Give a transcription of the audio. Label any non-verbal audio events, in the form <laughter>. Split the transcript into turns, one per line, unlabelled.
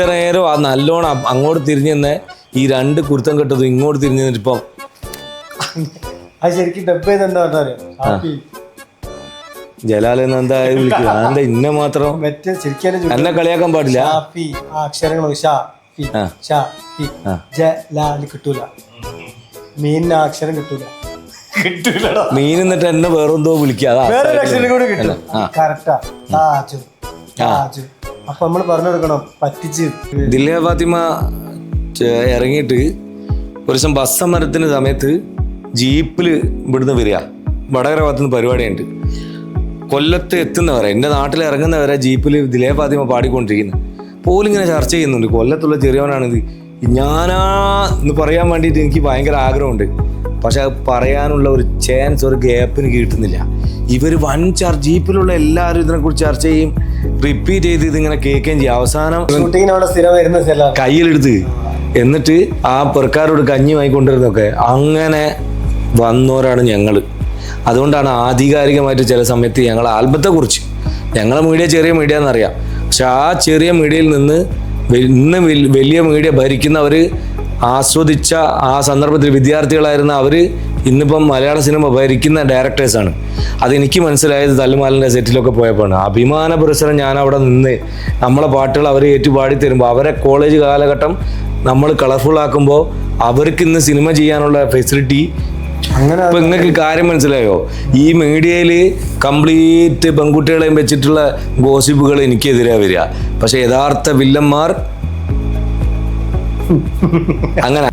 ഇത്ര നേരം ആ നല്ലോണം അങ്ങോട്ട് തിരിഞ്ഞു നിന്ന് ഈ രണ്ട് കുരുത്തം കെട്ടതും ഇങ്ങോട്ട് തിരിഞ്ഞു
അത് ശരിക്കും ഡബ് ചെയ്ത് എന്താ
ജലാലെന്ന് വിളിക്കുക <laughs> ഇന്ന മാത്രം?
മറ്റേ ശരിക്കും അതിന്റെ
എന്നെ കളിയാക്കാൻ പാടില്ല.
അക്ഷരങ്ങൾ കിട്ടൂല. മീനിന് അക്ഷരം കിട്ടൂല.
മീൻ എന്നിട്ട് എന്നെ വേറെന്തോ വിളിക്കുക. അതാ
വേറൊരു അക്ഷരം കൂടി കിട്ടും. കറക്റ്റാ അപ്പൊ നമ്മൾ പറഞ്ഞു കൊടുക്കണം പറ്റിച്ച്.
ദില്ലിയ ഫാത്തിമ ഇറങ്ങിയിട്ട് ഒരു ദിവസം ബസ് സമരത്തിന് സമയത്ത് ജീപ്പിൽ ഇവിടുന്ന് വരിക. വടകര ഭാഗത്തുനിന്ന് പരിപാടിയുണ്ട്. കൊല്ലത്ത് എത്തുന്നവരെ എന്റെ നാട്ടിൽ ഇറങ്ങുന്നവരെ ജീപ്പിൽ ദിലേ ഫാത്തിമ പാടിക്കൊണ്ടിരിക്കുന്നത് പോലും ഇങ്ങനെ ചർച്ച ചെയ്യുന്നുണ്ട്. കൊല്ലത്തുള്ള ചെറിയവനാണിത്. ഞാനാ എന്ന് പറയാൻ വേണ്ടിയിട്ട് എനിക്ക് ഭയങ്കര ആഗ്രഹമുണ്ട്. പക്ഷെ അത് പറയാനുള്ള ഒരു ചാൻസ് ഒരു ഗ്യാപ്പിന് കിട്ടുന്നില്ല. ഇവർ വൻ ചർ ജീപ്പിലുള്ള എല്ലാവരും ഇതിനെക്കുറിച്ച് ചർച്ച ചെയ്യും. റിപ്പീറ്റ് ചെയ്ത് ഇതിങ്ങനെ കേൾക്കുകയും ചെയ്യും. അവസാനം കയ്യിലെടുത്ത് എന്നിട്ട് ആ പെർക്കാരോട് കഞ്ഞി വാങ്ങിക്കൊണ്ടിരുന്നൊക്കെ അങ്ങനെ വന്നവരാണ് ഞങ്ങൾ അതുകൊണ്ടാണ് ആധികാരികമായിട്ട് ചില സമയത്ത് ഞങ്ങൾ ആൽബത്തെ കുറിച്ച്. ഞങ്ങളെ മീഡിയ ചെറിയ മീഡിയ എന്നറിയാം. പക്ഷെ ആ ചെറിയ മീഡിയയിൽ നിന്ന് ഇന്ന് വലിയ മീഡിയ ഭരിക്കുന്നവർ ആസ്വദിച്ച ആ സന്ദർഭത്തിൽ വിദ്യാർത്ഥികളായിരുന്ന അവർ ഇന്നിപ്പം മലയാള സിനിമ ഭരിക്കുന്ന ഡയറക്ടേഴ്സാണ് അതെനിക്ക് മനസ്സിലായത് തല്ലുമാലിന്റെ സെറ്റിലൊക്കെ പോയപ്പോഴാണ്. അഭിമാന പുരസരം ഞാൻ അവിടെ നിന്ന് നമ്മളെ പാട്ടുകൾ അവർ ഏറ്റുപാടി തരുമ്പോൾ അവരെ കോളേജ് കാലഘട്ടം നമ്മൾ കളർഫുൾ ആക്കുമ്പോൾ അവർക്ക് ഇന്ന് സിനിമ ചെയ്യാനുള്ള ഫെസിലിറ്റി
അങ്ങനെ
ഇപ്പൊ നിങ്ങൾക്ക് കാര്യം മനസ്സിലായോ? ഈ മീഡിയയിൽ കംപ്ലീറ്റ് പെൺകുട്ടികളെയും വെച്ചിട്ടുള്ള ഗോസിപ്പുകൾ എനിക്കെതിരെ വരിക. പക്ഷെ യഥാർത്ഥ വില്ലന്മാർ <laughs> അങ്ങനെ